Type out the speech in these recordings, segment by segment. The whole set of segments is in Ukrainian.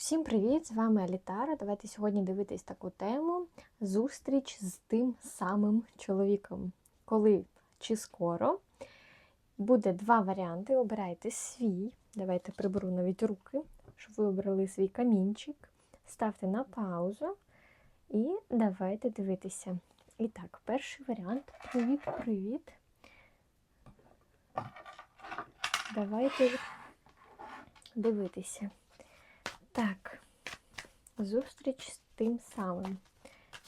Всім привіт! З вами Алітара. Давайте сьогодні дивитись таку тему: зустріч з тим самим чоловіком. Коли чи скоро. Буде два варіанти. Обирайте свій. Давайте приберу навіть руки, щоб ви обрали свій камінчик. Ставте на паузу і давайте дивитися. І так, перший варіант. Привіт-привіт. Давайте дивитися. Так, зустріч з тим самим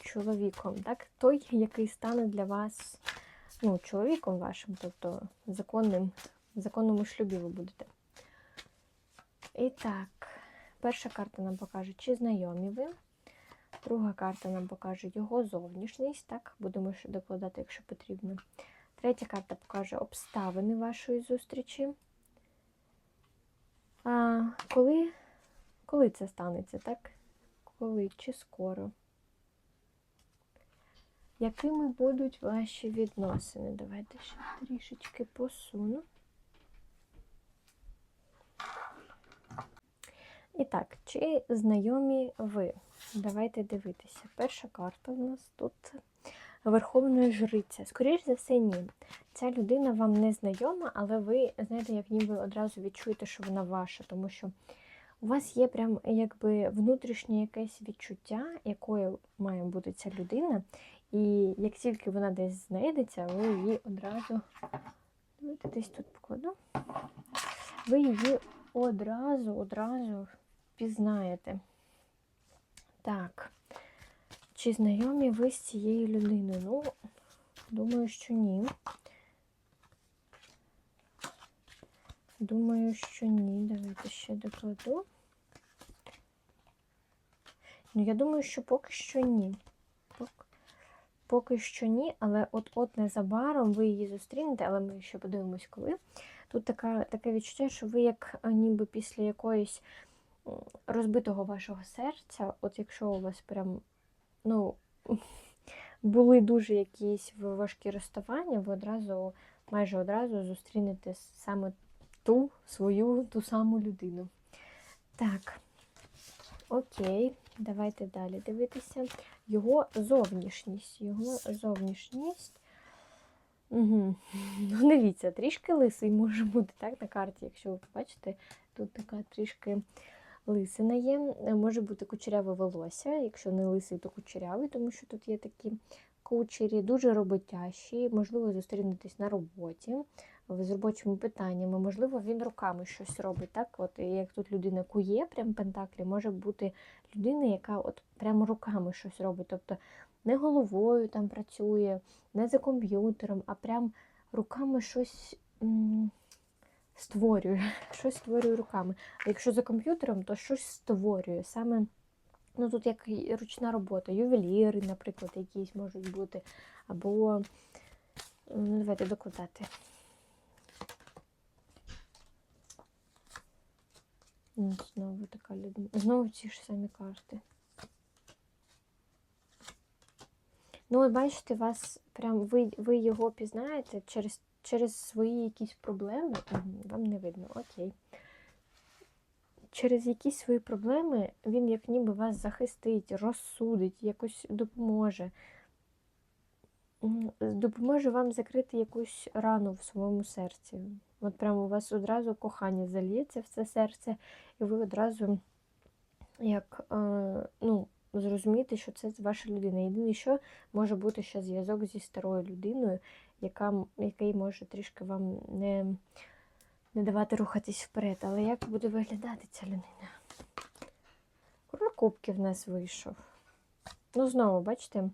чоловіком, так? Той, який стане для вас ну, чоловіком вашим, тобто законним, в законному шлюбі ви будете. І так, перша карта нам покаже, чи знайомі ви. Друга карта нам покаже його зовнішність, так, будемо ще докладати, якщо потрібно. Третя карта покаже обставини вашої зустрічі. А, Коли коли це станеться, так? Коли чи скоро? Якими будуть ваші відносини? Давайте ще трішечки посуну. І так, чи знайомі ви? Давайте дивитися. Перша карта в нас тут Верховна Жриця. Скоріше за все, ні. Ця людина вам не знайома, але ви, знаєте, як ніби одразу відчуєте, що вона ваша, тому що у вас є прям якби внутрішнє якесь відчуття, якою має бути ця людина. І як тільки вона десь знайдеться, ви її одразу. Давайте десь тут покладу. Ви її одразу, одразу пізнаєте. Так. Чи знайомі ви з цією людиною? Ну, думаю, що ні. Думаю, що ні. Давайте ще докладу. Ну, я думаю, що поки що ні. Поки що ні, але от-от незабаром ви її зустрінете, але ми ще подивимось, коли. Тут така, таке відчуття, що ви як ніби після якоїсь розбитого вашого серця, от якщо у вас прям, ну, були дуже якісь важкі розставання, ви одразу, майже одразу зустрінете саме ту свою, ту саму людину. Так, окей, давайте далі дивитися. Його зовнішність. Його зовнішність. Угу. Ну, дивіться, трішки лисий може бути так на карті, якщо ви побачите, тут така трішки лисина є. Може бути кучеряве волосся, якщо не лисий, то кучерявий, тому що тут є такі кучері, дуже роботящі, можливо, зустрінетесь на роботі з робочими питаннями, можливо, він руками щось робить. так, от Як тут людина кує, прям пентаклі, може бути людина, яка от прямо руками щось робить. Тобто не головою там працює, не за комп'ютером, а прям руками щось створює, щось створює руками. А якщо за комп'ютером, то щось створює. Саме ну тут як ручна робота, ювеліри, наприклад, якісь можуть бути, або ну, давайте докладати. Знову така людина. Знову ті ж самі карти. Ну, от бачите, вас прям ви ви його пізнаєте через через свої якісь проблеми. Вам не видно, окей. Через якісь свої проблеми він, як ніби вас захистить, розсудить, якось допоможе. Допоможе вам закрити якусь рану в своєму серці. От прямо у вас одразу кохання зальється в це серце, і ви одразу як, е, ну, зрозумієте, що це ваша людина. Єдине, що може бути ще зв'язок зі старою людиною, яка, який може трішки вам не не давати рухатись вперед. Але як буде виглядати ця людина? Король кубків в нас вийшов. Ну, знову, бачите?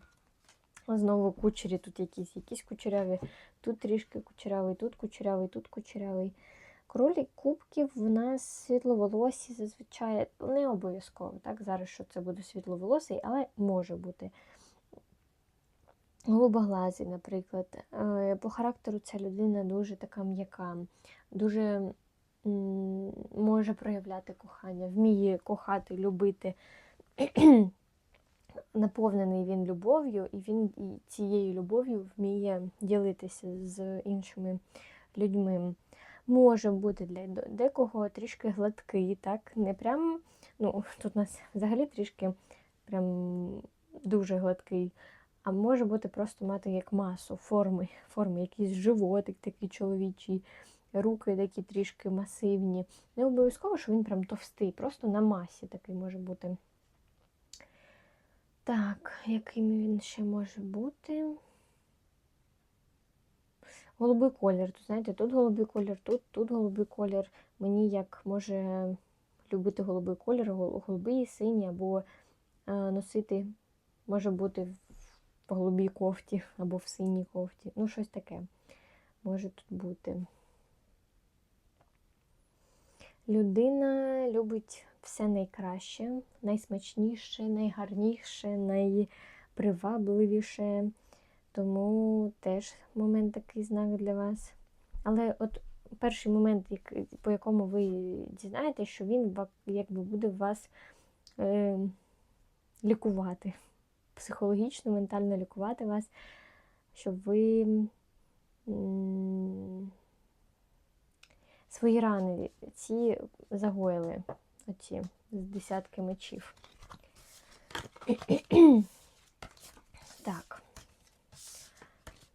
Знову кучері тут якісь, якісь кучеряві, тут трішки кучерявий, тут кучерявий, тут кучерявий. Кролі кубків в нас світловолосі зазвичай не обов'язково. так, Зараз що це буде світловолосий, але може бути. Голубоглазий, наприклад. Е, по характеру ця людина дуже така м'яка, дуже може проявляти кохання, вміє кохати, любити наповнений він любов'ю, і він цією любов'ю вміє ділитися з іншими людьми. Може бути для декого трішки гладкий, так? Не прям Ну, тут у нас взагалі трішки прям дуже гладкий. А може бути просто мати як масу, форми, форми, якийсь животик такий чоловічий, руки такі трішки масивні. Не обов'язково, що він прям товстий, просто на масі такий може бути. Так, яким він ще може бути? Голубий колір. Тут, знаєте, тут голубий колір, тут, тут голубий колір. Мені як може любити голубий колір, голубий, синій, або е, носити може бути в голубій кофті або в синій кофті. Ну, щось таке може тут бути. Людина любить все найкраще, найсмачніше, найгарніше, найпривабливіше. Тому теж момент такий знак для вас. Але от перший момент, по якому ви дізнаєтесь, що він якби буде вас е, лікувати, психологічно, ментально лікувати вас, щоб ви свої рани ці загоїли, оці з десятки мечів. Так.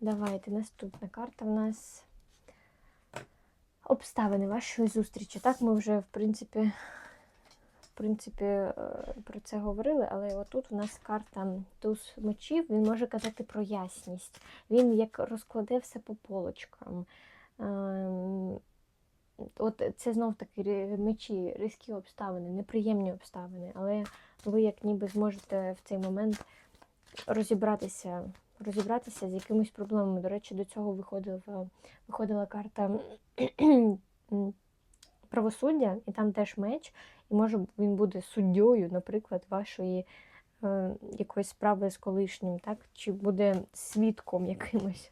Давайте наступна карта в нас обставини вашої зустрічі. Так, ми вже, в принципі, в принципі, е, про це говорили, але отут у нас карта туз мечів, він може казати про ясність. Він як розкладе все по полочкам. От це знов таки мечі, різкі обставини, неприємні обставини, але ви як ніби зможете в цей момент розібратися, розібратися з якимись проблемами. До речі, до цього виходила, виходила карта правосуддя, і там теж меч, і може він буде суддєю, наприклад, вашої е, якоїсь справи з колишнім, так? Чи буде свідком якимось.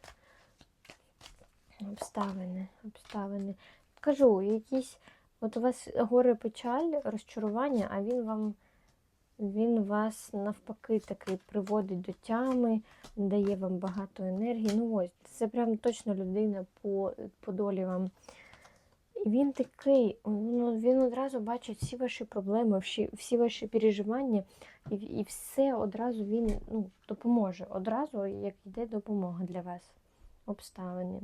Обставини, обставини. Кажу, якісь, от у вас горе печаль, розчарування, а він вам він вас навпаки такий приводить до тями, дає вам багато енергії. Ну ось, це прям точно людина по, по долі вам. І він такий, ну, він одразу бачить всі ваші проблеми, всі, всі ваші переживання, і, і все одразу він ну, допоможе. Одразу, як йде допомога для вас. Обставини.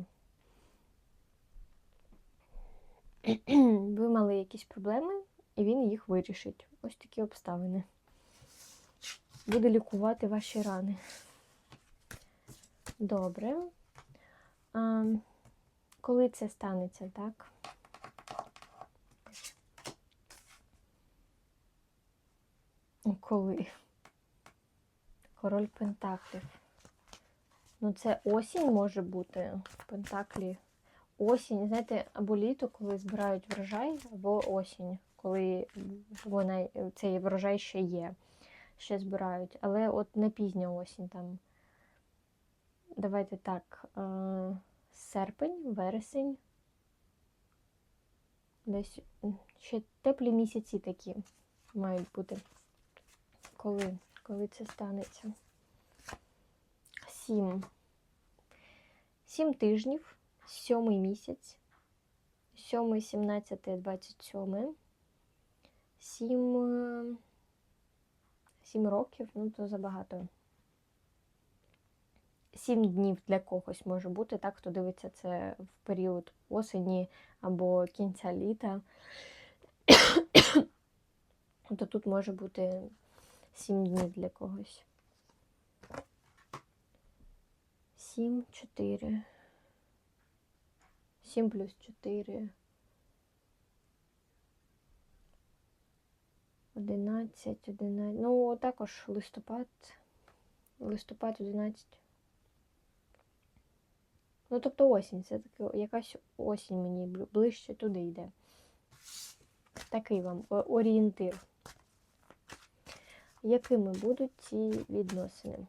Ви мали якісь проблеми, і він їх вирішить. Ось такі обставини буде лікувати ваші рани. Добре. А, коли це станеться, так? Коли? Король Пентаклів. Ну, це осінь може бути Пентаклі. Осінь, знаєте, або літо, коли збирають врожай, або осінь, коли вона, цей врожай ще є ще збирають, але от не пізня осінь там. Давайте так, е, серпень, вересень. Десь ще теплі місяці такі мають бути. Коли, коли це станеться? Сім. Сім тижнів, сьомий місяць, сьомий, сімнадцятий, двадцять сьомий. Сім. е, Сім років, ну то забагато. Сім днів для когось може бути, так, хто дивиться це в період осені або кінця літа. то тут може бути сім днів для когось. Сім, чотири. Сім плюс чотири. 11, 11. Ну, також листопад. Листопад 11. Ну, тобто осінь. Це таки якась осінь мені ближче туди йде. Такий вам орієнтир. Якими будуть ці відносини?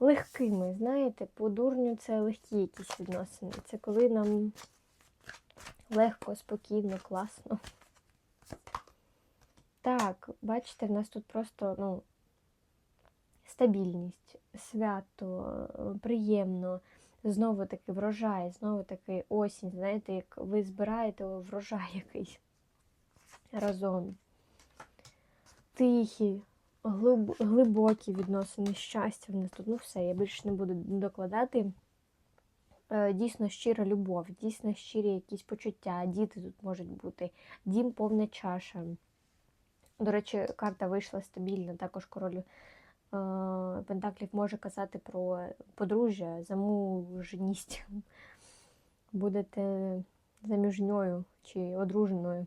Легкими, знаєте, по дурню це легкі якісь відносини. Це коли нам легко, спокійно, класно. Так, бачите, в нас тут просто ну, стабільність, свято, приємно, знову таки врожай, знову таки осінь. Знаєте, як ви збираєте врожай якийсь. разом. Тихі, глиб, глибокі відносини, щастя в нас тут. Ну все, я більше не буду докладати. Е, Дійсно щира любов, дійсно щирі якісь почуття, діти тут можуть бути, дім повна чаша. До речі, карта вийшла стабільна, також король е, Пентаклів може казати про подружжя, замужність. Будете заміжньою чи одруженою.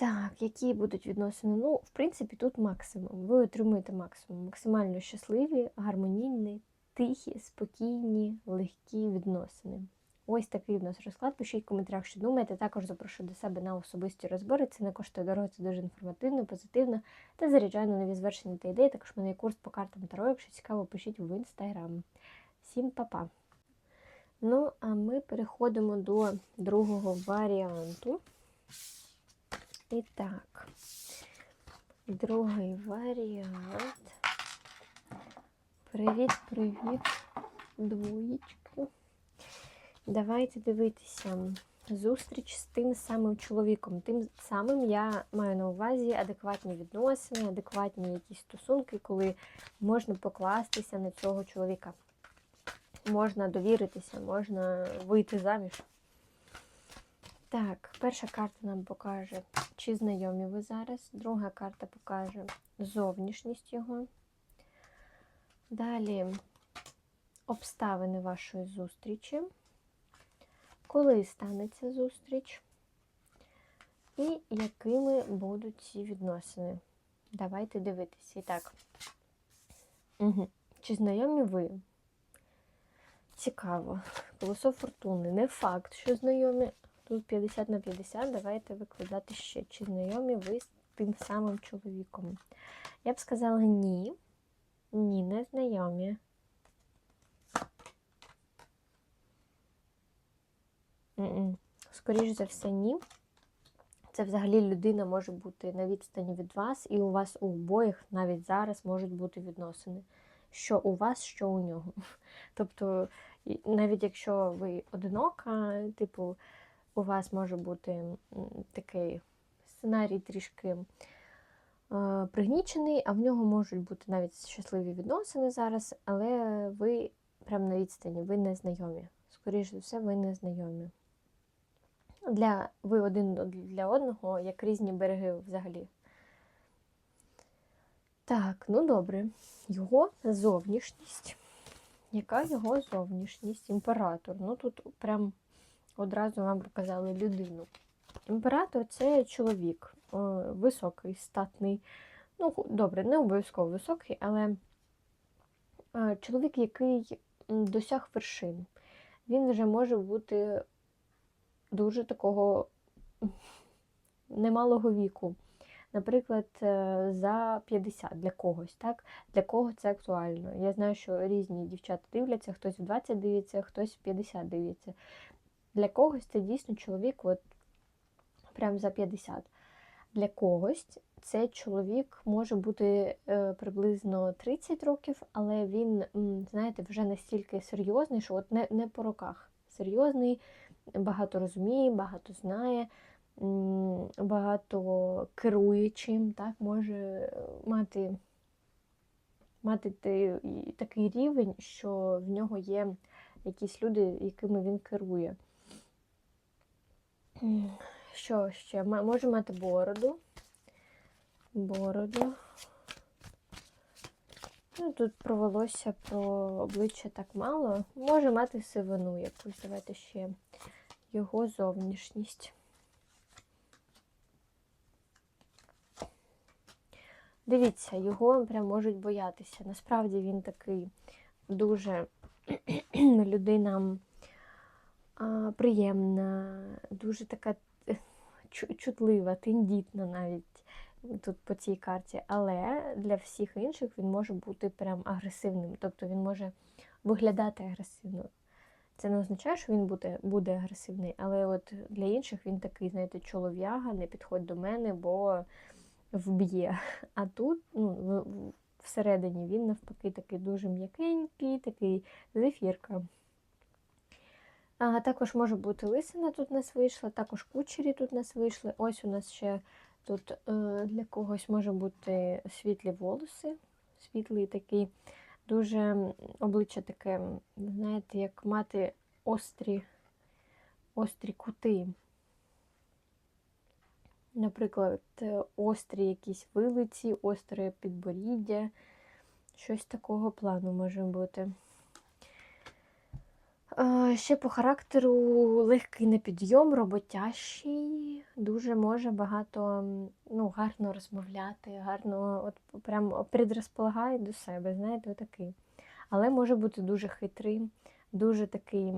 Так, які будуть відносини? Ну, в принципі, тут максимум. Ви отримуєте максимум. Максимально щасливі, гармонійні, тихі, спокійні, легкі відносини. Ось такий у нас розклад. Пишіть в коментарях, що думаєте. Також запрошую до себе на особисті розбори. Це не коштує дорого, це дуже інформативно, позитивно та заряджаю на нові звершення та ідеї. Також в мене є курс по картам Таро. Якщо цікаво, пишіть в інстаграм. Всім па-па! Ну, а ми переходимо до другого варіанту. І так, другий варіант. Привіт-привіт, двоєчки. Давайте дивитися. Зустріч з тим самим чоловіком. Тим самим я маю на увазі адекватні відносини, адекватні якісь стосунки, коли можна покластися на цього чоловіка. Можна довіритися, можна вийти заміж. Так, перша карта нам покаже, чи знайомі ви зараз. Друга карта покаже зовнішність його. Далі обставини вашої зустрічі. Коли станеться зустріч? І якими будуть ці відносини? Давайте дивитися. І так. Угу. Чи знайомі ви? Цікаво. Колесо фортуни. Не факт, що знайомі. Тут 50 на 50, давайте викладати ще. Чи знайомі ви з тим самим чоловіком? Я б сказала ні. Ні, не знайомі. Скоріше за все, ні. Це взагалі людина може бути на відстані від вас, і у вас у обоїх навіть зараз можуть бути відносини. Що у вас, що у нього. Тобто, навіть якщо ви одинока, типу у вас може бути такий сценарій трішки е, пригнічений, а в нього можуть бути навіть щасливі відносини зараз, але ви прямо на відстані, ви не знайомі. Скоріше за все, ви не знайомі. Для, Ви один для одного, як різні береги взагалі. Так, ну добре. Його зовнішність. Яка його зовнішність? Імператор. Ну тут прям одразу вам показали людину. Імператор це чоловік, високий, статний. Ну, добре, не обов'язково високий, але чоловік, який досяг вершин. Він вже може бути дуже такого немалого віку. Наприклад, е, за 50 для когось, так? Для кого це актуально. Я знаю, що різні дівчата дивляться, хтось в 20 дивиться, хтось в 50 дивиться. Для когось це дійсно чоловік, от прям за 50. Для когось цей чоловік може бути е, приблизно 30 років, але він, знаєте, вже настільки серйозний, що от не, не по роках. Серйозний, багато розуміє, багато знає, багато керує чим, так, може мати мати такий рівень, що в нього є якісь люди, якими він керує. Що ще? Може мати бороду. Бороду. Ну, Тут про волосся, про обличчя так мало. Може мати сивину якусь. Давайте ще його зовнішність. Дивіться, його прям можуть боятися. Насправді він такий дуже людина приємна, дуже така е, чутлива, тендітна навіть тут по цій карті. Але для всіх інших він може бути прям агресивним. Тобто він може виглядати агресивно. Це не означає, що він буде буде агресивний, але от для інших він такий, знаєте, чолов'яга, не підходь до мене, бо вб'є. А тут, ну, всередині він навпаки такий дуже м'якенький, такий зефірка. А, також може бути лисина тут у нас вийшла, також кучері тут нас вийшли. Ось у нас ще тут е, для когось може бути світлі волоси, світлий такий, дуже обличчя таке, знаєте, як мати острі, острі кути. Наприклад, е, острі якісь вилиці, остре підборіддя. Щось такого плану може бути. Е, Ще по характеру легкий на підйом, роботящий, дуже може багато ну, гарно розмовляти, гарно от прям предрозполагає до себе, знаєте, отакий. Але може бути дуже хитрий, дуже такий,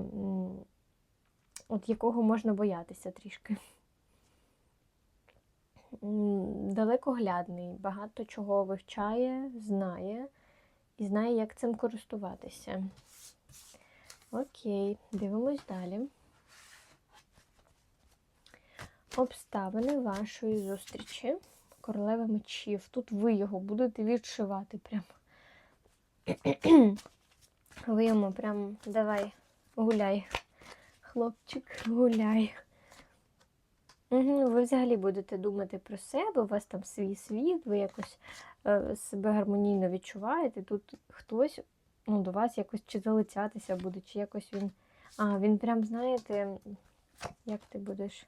от якого можна боятися трішки. Далекоглядний, багато чого вивчає, знає і знає, як цим користуватися. Окей, дивимось далі. Обставини вашої зустрічі. Королева мечів. Тут ви його будете відшивати прям. Ви йому прям давай, гуляй, хлопчик, гуляй. Ви взагалі будете думати про себе, у вас там свій світ, ви якось е, себе гармонійно відчуваєте. Тут хтось ну, до вас якось чи залицятися буде, чи якось він. А, він прям, знаєте, як ти будеш.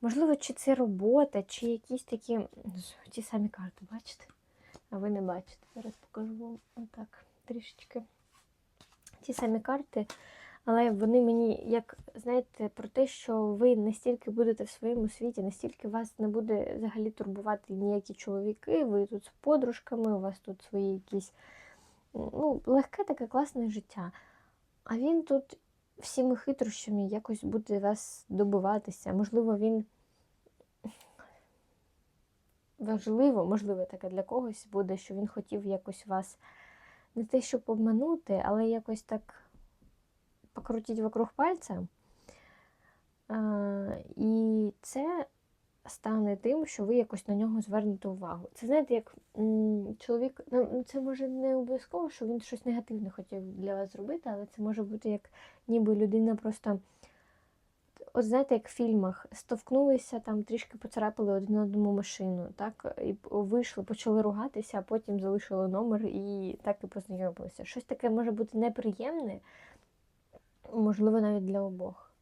Можливо, чи це робота, чи якісь такі ті самі карти, бачите? А ви не бачите. Зараз покажу вам отак трішечки. Ті самі карти, але вони мені, як знаєте, про те, що ви настільки будете в своєму світі, настільки вас не буде взагалі турбувати ніякі чоловіки, ви тут з подружками, у вас тут свої якісь ну, легке таке класне життя. А він тут всіми хитрощами якось буде вас добиватися. Можливо, він важливо, можливо, таке для когось буде, що він хотів якось вас не те, щоб обманути, але якось так покрутити вокруг пальця. А, і це стане тим, що ви якось на нього звернете увагу. Це знаєте, як чоловік, ну це може не обов'язково, що він щось негативне хотів для вас зробити, але це може бути як ніби людина просто, от знаєте, як в фільмах, стовкнулися, там трішки поцарапали один одному машину, так, і вийшли, почали ругатися, а потім залишили номер і так і познайомилися. Щось таке може бути неприємне, можливо, навіть для обох.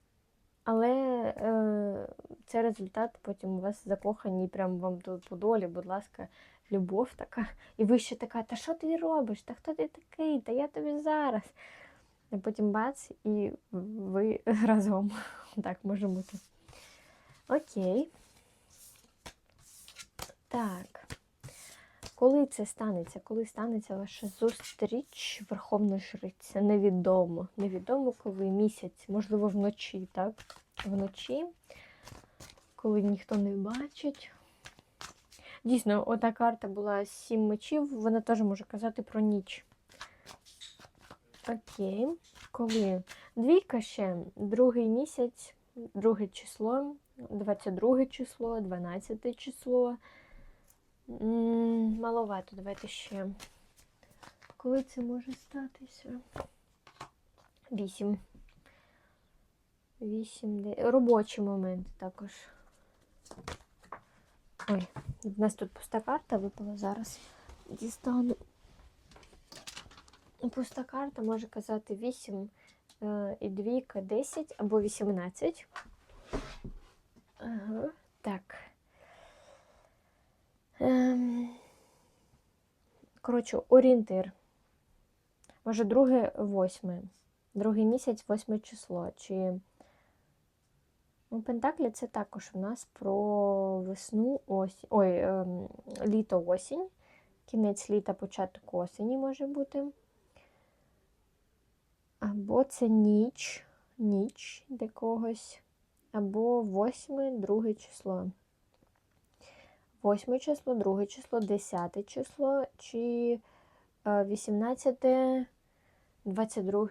Але е, це результат, потім у вас закохані, прям вам тут по долі, будь ласка, любов така. І ви ще така, та що ти робиш? Та хто ти такий? Та я тобі зараз. А потім бац, і ви разом. Так може бути. Окей. Так. Коли це станеться? Коли станеться ваша зустріч Верховна Жриця? Невідомо. Невідомо, коли місяць, можливо, вночі, так? Вночі, коли ніхто не бачить. Дійсно, ота карта була сім мечів, вона теж може казати про ніч. Окей. Коли? Двійка ще, другий місяць, друге число, 22 число, 12 число. Маловато, давайте ще. Коли це може статися? Вісім. Вісім, де... Робочі моменти також. Ой, в нас тут пуста карта випала зараз. Дістану. Пуста карта може казати 8 е, і двійка 10 або 18. Ага, так. Ем, Коротше, орієнтир. Може, друге восьме. Другий місяць, восьме число. Чи ну, Пентаклі це також в нас про весну осінь. Ой, ем, літо осінь. Кінець літа, початок осені може бути. Або це ніч, ніч для когось. Або восьме, друге число. 8 число, 2 число, 10 число чи 18, 22,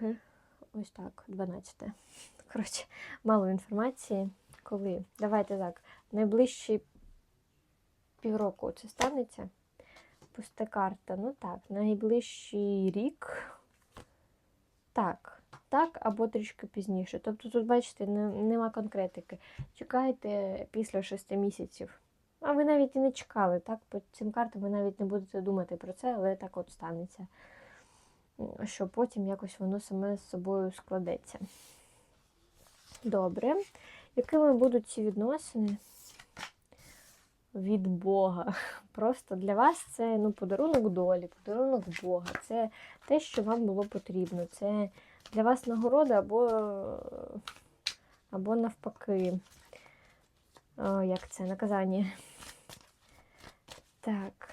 ось так, 12. Коротше, мало інформації. Коли? Давайте так. Найближчі півроку це станеться. Пуста карта. Ну так, найближчий рік. Так, так або трішки пізніше. Тобто тут, бачите, не, нема конкретики. Чекайте після 6 місяців. А ви навіть і не чекали, так? По цим картам ви навіть не будете думати про це, але так от станеться. Що потім якось воно саме з собою складеться. Добре. Якими будуть ці відносини? Від Бога. Просто для вас це ну, подарунок долі, подарунок Бога. Це те, що вам було потрібно. Це для вас нагорода або, або навпаки. О, як це? Наказання. Так.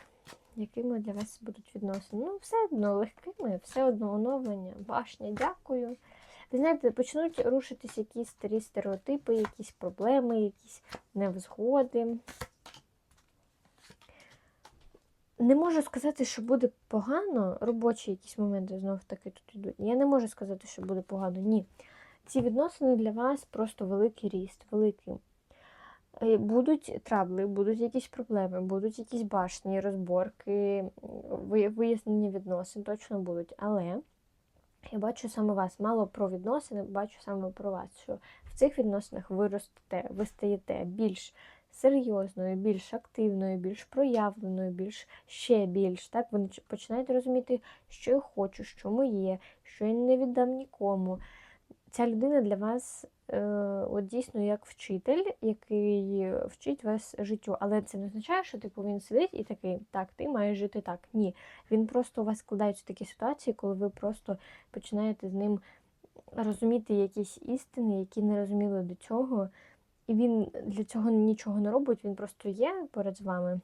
Якими для вас будуть відносини? Ну, все одно легкими, все одно оновлення. Башня, дякую. Ви знаєте, почнуть рушитись якісь старі стереотипи, якісь проблеми, якісь невзгоди. Не можу сказати, що буде погано. Робочі якісь моменти знов таки тут йдуть. Я не можу сказати, що буде погано. Ні. Ці відносини для вас просто великий ріст, великий. Е, Будуть трабли, будуть якісь проблеми, будуть якісь башні, розборки, вияснення відносин точно будуть. Але я бачу саме вас, мало про відносини, бачу саме про вас, що в цих відносинах ви ростете, ви стаєте більш серйозною, більш активною, більш проявленою, більш ще більш. Так, ви починаєте розуміти, що я хочу, що моє, що я не віддам нікому. Ця людина для вас е, от дійсно як вчитель, який вчить вас життю. Але це не означає, що типу він сидить і такий, так, ти маєш жити так. Ні. Він просто у вас складаються такі ситуації, коли ви просто починаєте з ним розуміти якісь істини, які не розуміли до цього. І він для цього нічого не робить, він просто є поряд з вами.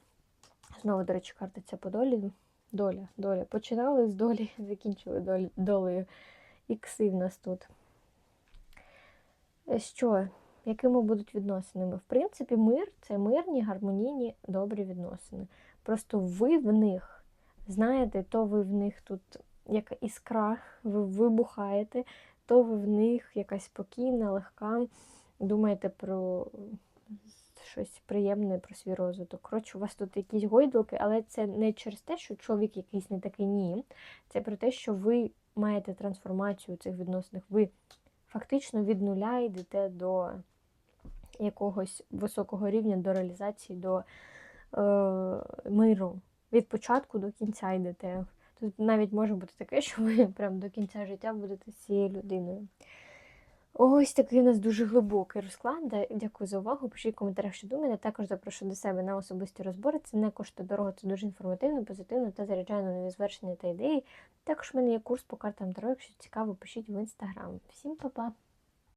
Знову, до речі, карта ця по долі. Доля, доля. Починали з долі, закінчили долі, долею. Ікси в нас тут. Е, Що? Якими будуть відносинами? В принципі, мир це мирні, гармонійні, добрі відносини. Просто ви в них знаєте, то ви в них тут як іскра, ви вибухаєте, то ви в них якась спокійна, легка, думаєте про щось приємне, про свій розвиток. Коротше, у вас тут якісь гойдалки, але це не через те, що чоловік якийсь не такий ні. Це про те, що ви маєте трансформацію цих відносинах. Ви фактично від нуля йдете до якогось високого рівня, до реалізації, до е, миру. Від початку до кінця йдете. Тут навіть може бути таке, що ви прям до кінця життя будете цією людиною. Ось такий у нас дуже глибокий розклад. Дякую за увагу. Пишіть в коментарях, що думаєте. Також запрошую до себе на особисті розбори. Це не коштує дорого, це дуже інформативно, позитивно та заряджає на нові звершення та ідеї. Також в мене є курс по картам Таро. Якщо цікаво, пишіть в інстаграм. Всім па-па!